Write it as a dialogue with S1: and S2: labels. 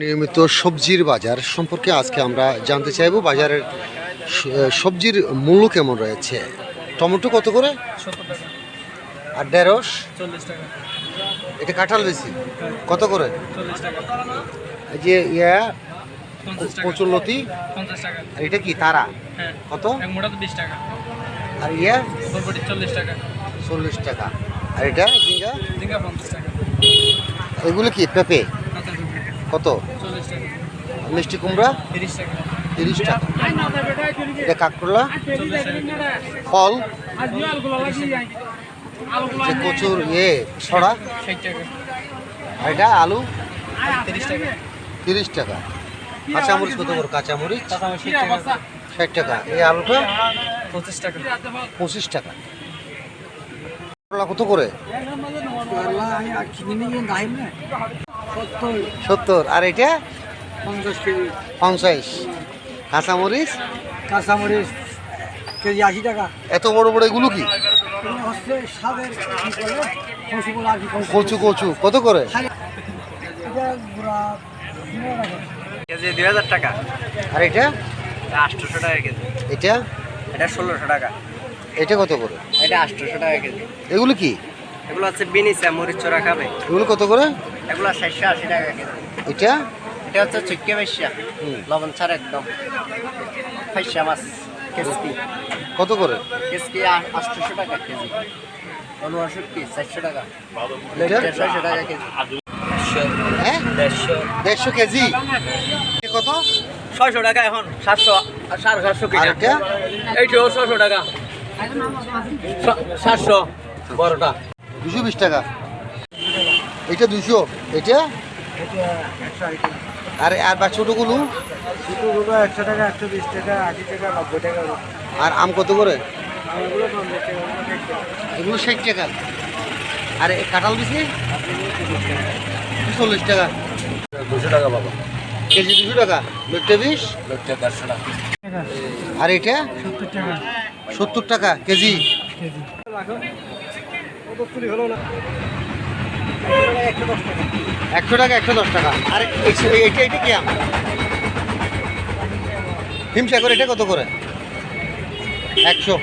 S1: নিয়মিত সবজির বাজার সম্পর্কে আজকে আমরা জানতে চাইব। বাজারের সবজির মূল্য কেমন রয়েছে? টমেটো কত করে? আর ঢেঁড়স? এটা কাঁঠাল বেশি। কত করে? যে ইয়া কচুরলতি। আর এটা কি তারা?
S2: হ্যাঁ।
S1: কত? আর ইয়া?
S2: চল্লিশ টাকা।
S1: চল্লিশ টাকা। আর এটা ঝিঙ্গা?
S2: ঝিঙ্গা পঞ্চাশ টাকা।
S1: এগুলো কি পেঁপে? কত? মিষ্টি কুমড়া?
S2: তিরিশ টাকা।
S1: কাঁকরোলা? ফল? কচুর ইয়ে ছড়া? এটা আলু?
S2: তিরিশ টাকা।
S1: কাঁচামরিচ কত করে? কাঁচামরিচ?
S2: ষাট টাকা।
S1: এই আলুটা?
S2: পঁচিশ টাকা।
S1: পঁচিশ টাকা কত করে? সত্তর। আর এটা?
S2: পঞ্চাশ কেজি।
S1: পঞ্চাশ। কাঁচামরিচ?
S2: কাঁচামরিচ কেজি আশি টাকা।
S1: এত বড় বড় এগুলো কি? কচু কচু। কত করে?
S2: কেজি দুই হাজার টাকা।
S1: আর এটা?
S2: আটশোশো টাকা কেজি।
S1: এটা?
S2: এটা ষোলোশো টাকা।
S1: এটা কত করে?
S2: এটা আটশোশো টাকা কেজি।
S1: এগুলো কি?
S2: এগুলো হচ্ছে বিনিসা মরিচ চোরা খাবে।
S1: এগুলো কত করে?
S2: এগুলো চারশো আশি টাকা কেজি।
S1: এটা?
S2: এটা হচ্ছে চুক্কে বেশা লবণ ছাড়া একদম। ফাইসা মাছ কেসকি
S1: কত করে?
S2: কেসকি আটশোশো টাকা কেজি। উনআশি চারশো টাকা। দেড়শো টাকা কেজি।
S1: হ্যাঁ?
S2: দেড়শো।
S1: দেড়শো কেজি? কত?
S2: ছয়শো টাকা এখন সাতশো আর সাড়ে সাতশো
S1: এটা
S2: এইটাও ছশো টাকা। সাতশো বড়টা।
S1: দুশো বিশ টাকা। এটা দুশো এটা? আর আর বা ছোটোগুলো?
S2: ছোটোগুলো একশো টাকা একশো বিশ টাকা আশি টাকা নব্বই টাকা
S1: আর আম কত করে?
S2: এগুলো
S1: ষাট টাকা। আর এ কাঁঠাল বেশি চল্লিশ টাকা।
S2: দুশো টাকা বাবা।
S1: কেজি দুশো টাকা। লোকটা বিশ?
S2: লোকটা দেড়শো টাকা।
S1: আর এটা?
S2: সত্তর টাকা।
S1: সত্তর টাকা কেজি।
S2: কেজি। হলো না? একশো টাকা,
S1: একশো দশ টাকা। আর এইটা এটা কি আম? হিমসাগর, এটা কত করে? একশো।